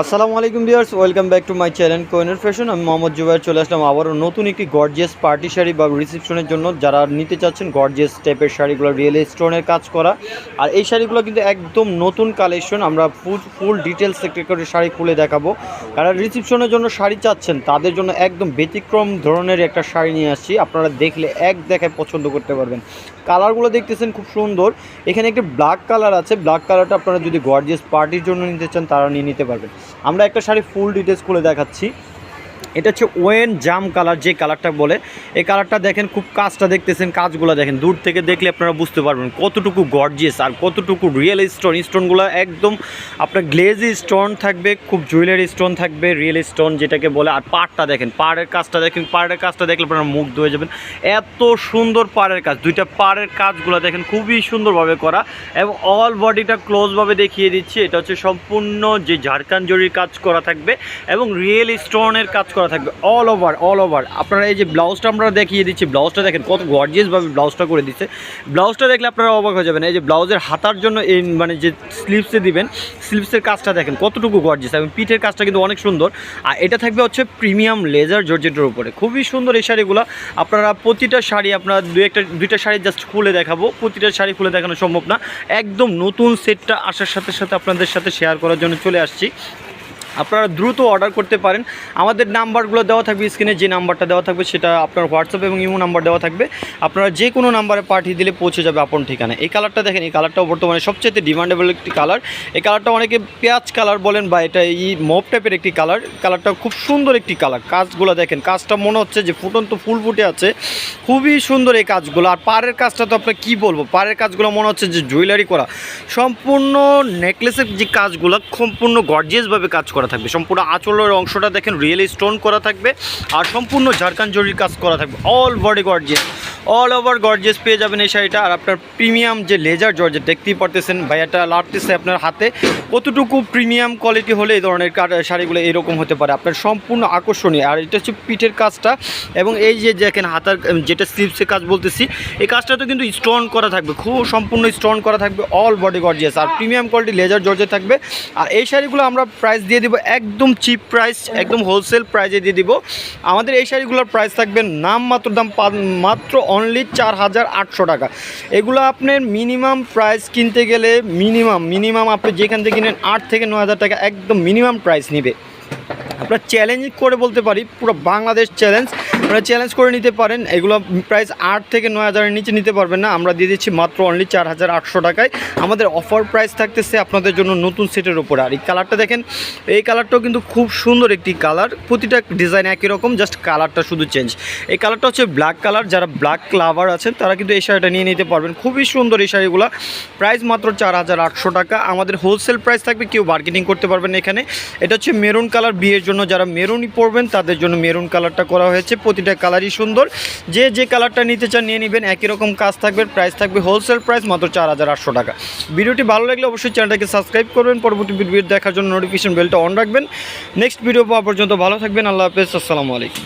আসসালামু আলাইকুম viewers, welcome back to my channel কোয়েনের fashion. আমি মোহাম্মদ জুবাইর চলে আসলাম আবারও নতুন একটি গর্জিয়াস পার্টি শাড়ি বা রিসেপশনের জন্য। যারা নিতে চাচ্ছেন গর্জিয়াস টাইপের শাড়িগুলো রিয়েল স্টোনের কাজ করা। আর এই শাড়িগুলো কিন্তু একদম নতুন কালেকশন আমরা ফুল ফুল ডিটেলস করে শাড়ি খুলে দেখাবো। যারা রিসেপশনের জন্য শাড়ি চাচ্ছেন, তাদের জন্য একদম ব্যতিক্রম ধরনের একটা শাড়ি নিয়ে আসছি। আপনারা দেখলে এক দেখায় পছন্দ করতে পারবেন। কালারগুলো দেখতেছেন খুব সুন্দর। এখানে একটি ব্ল্যাক কালার আছে। ব্ল্যাক কালারটা আপনারা যদি গর্জিয়াস পার্টির জন্য নিতে চান, তারা নিয়ে নিতে পারবেন। আমরা একটা শাড়ি ফুল ডিটেলস খুলে দেখাচ্ছি। এটা হচ্ছে ওয়েন জাম কালার যে কালারটা বলে। এই কালারটা দেখেন, খুব কাজটা দেখতেছেন, কাজগুলো দেখেন। দূর থেকে দেখলে আপনারা বুঝতে পারবেন কতটুকু গর্জিয়াস আর কতটুকু রিয়েল স্টোন স্টোনগুলো একদম আপনার গ্লেজি স্টোন থাকবে, খুব জুয়েলারি স্টোন থাকবে রিয়েল স্টোন যেটাকে বলে। আর পাড়টা দেখেন, পাড়ের কাজটা দেখেন, পাড়ের কাজটা দেখলে আপনারা মুগ্ধ ধুয়ে যাবেন। এত সুন্দর পাড়ের কাজ, দুইটা পাড়ের কাজগুলো দেখেন, খুবই সুন্দরভাবে করা। এবং অল বডিটা ক্লোজভাবে দেখিয়ে দিচ্ছি। এটা হচ্ছে সম্পূর্ণ যে ঝাড়খান জরির কাজ করা থাকবে এবং রিয়েল স্টোনের কাজ করা থাকবে অল ওভার অল ওভার আপনারা এই যে ব্লাউজটা আমরা দেখিয়ে দিচ্ছি ব্লাউজটা দেখেন কত গর্জিয়াসভাবে ব্লাউজটা করে দিচ্ছে। ব্লাউজটা দেখলে আপনারা অবাক হয়ে যাবেন, এই যে ব্লাউজের হাতার জন্য এই মানে যে স্লিপসে দিবেন স্লিপসের কাজটা দেখেন কতটুকু গর্জিয়াস এবং পিঠের কাজটা কিন্তু অনেক সুন্দর। আর এটা থাকবে হচ্ছে প্রিমিয়াম লেজার জর্জেটের উপরে। খুবই সুন্দর এই শাড়িগুলো। আপনারা প্রতিটা শাড়ি আপনারা দু একটা, দুইটা শাড়ি জাস্ট খুলে দেখাবো। প্রতিটা শাড়ি খুলে দেখানো সম্ভব না। একদম নতুন সেটটা আসার সাথে সাথে আপনাদের সাথে শেয়ার করার জন্য চলে আসছি। আপনারা দ্রুত অর্ডার করতে পারেন। আমাদের নাম্বারগুলো দেওয়া থাকবে স্ক্রিনে যে নাম্বারটা দেওয়া থাকবে সেটা আপনার হোয়াটসঅ্যাপ এবং ইমো নাম্বার দেওয়া থাকবে। আপনারা যে কোনো নাম্বারে পাঠিয়ে দিলে পৌঁছে যাবে আপন ঠিকানা এই কালারটা দেখেন, এই কালারটাও বর্তমানে সবচেয়ে ডিমান্ডেবল একটি কালার এই কালারটা অনেকে পেঁয়াজ কালার বলেন বা এটা এই মপ টাইপের একটি কালার কালারটা খুব সুন্দর একটি কালার কাজগুলো দেখেন, কাজটা মনে হচ্ছে যে ফুটন্ত ফুল ফুটে আছে। খুবই সুন্দর এই কাজগুলো। আর পাড়ের কাজটা তো আপনার কী বলব? পাড়ের কাজগুলো মনে হচ্ছে যে জুয়েলারি করা। সম্পূর্ণ নেকলেসের যে কাজগুলো, সম্পূর্ণ গর্জিয়াসভাবে কাজ করা। থাকবে। সম্পূর্ণ আঁচলের অংশটা দেখেন, রিয়েলি স্টোন করা থাকবে আর সম্পূর্ণ ঝাড়খান জরির কাজ করা থাকবে। All body gorgeous all over gorgeous পেয়ে যাবেন এই শাড়িটা। আর আপনার প্রিমিয়াম যে লেজার জর্জেট দেখতেই পারতেছেন ভাইয়াটা লাড়তেছে আপনার হাতে, কতটুকু প্রিমিয়াম কোয়ালিটি হলে এই ধরনের শাড়িগুলো এরকম হতে পারে? আপনার সম্পূর্ণ আকর্ষণীয়। আর এটা হচ্ছে পিঠের কাজটা এবং এই যে দেখেন হাতার যেটা স্লিপসের কাজ বলতেছি, এই কাজটা তো কিন্তু স্টোন করা থাকবে, খুব সম্পূর্ণ স্টোন করা থাকবে অল বডি গর্জিয়াস আর প্রিমিয়াম কোয়ালিটি লেজার জর্জে থাকবে। আর এই শাড়িগুলো আমরা প্রাইস দিয়ে দিব একদম চিপ প্রাইস একদম হোলসেল প্রাইজে দিয়ে দিব। আমাদের এই শাড়িগুলোর প্রাইস থাকবে নাম মাত্র দাম মাত্র অনলি চার হাজার আটশো টাকা। এগুলো আপনার মিনিমাম প্রাইস কিনতে গেলে মিনিমাম মিনিমাম আপনি যেখান থেকে কিনেন আট থেকে নয় হাজার টাকা একদম মিনিমাম প্রাইস নেবে। আপনার চ্যালেঞ্জ করে বলতে পারি, পুরো বাংলাদেশ চ্যালেঞ্জ আপনারা চ্যালেঞ্জ করে নিতে পারেন। এগুলো প্রাইস আট থেকে নয় হাজারের নিচে নিতে পারবেন না। আমরা দিয়ে দিচ্ছি মাত্র অনলি চার হাজার আটশো টাকায়। আমাদের অফার প্রাইস থাকতেছে আপনাদের জন্য নতুন সেটের উপরে। আর এই কালারটা দেখেন, এই কালারটাও কিন্তু খুব সুন্দর একটি কালার প্রতিটা ডিজাইন একই রকম জাস্ট কালারটা শুধু চেঞ্জ এই কালারটা হচ্ছে ব্ল্যাক কালার যারা ব্ল্যাক লাভার আছেন, তারা কিন্তু এই শাড়িটা নিয়ে নিতে পারবেন। খুবই সুন্দর এই শাড়িগুলো। প্রাইস মাত্র চার হাজার আটশো টাকা। আমাদের হোলসেল প্রাইস থাকবে, কেউ বার্গেনিং করতে পারবেন এখানে। এটা হচ্ছে মেরুন কালার বিয়ের জন্য যারা মেরুনই পরবেন, তাদের জন্য মেরুন কালারটা করা হয়েছে। প্রতিটা কালারই সুন্দর। যে যে কালারটা নিতে চান নিয়ে নেবেন, একই রকম কাজ থাকবে প্রাইস থাকবে হোলসেল প্রাইস মাত্র চার হাজার আটশো টাকা। ভিডিওটি ভালো লাগলে অবশ্যই চ্যানেলটাকে সাবস্ক্রাইব করবেন, পরবর্তী ভিডিও দেখার জন্য নোটিফিকেশন বেলটা অন রাখবেন। নেক্সট ভিডিও পাওয়া পর্যন্ত ভালো থাকবেন, আল্লাহ হাফেজ, আসসালামু আলাইকুম।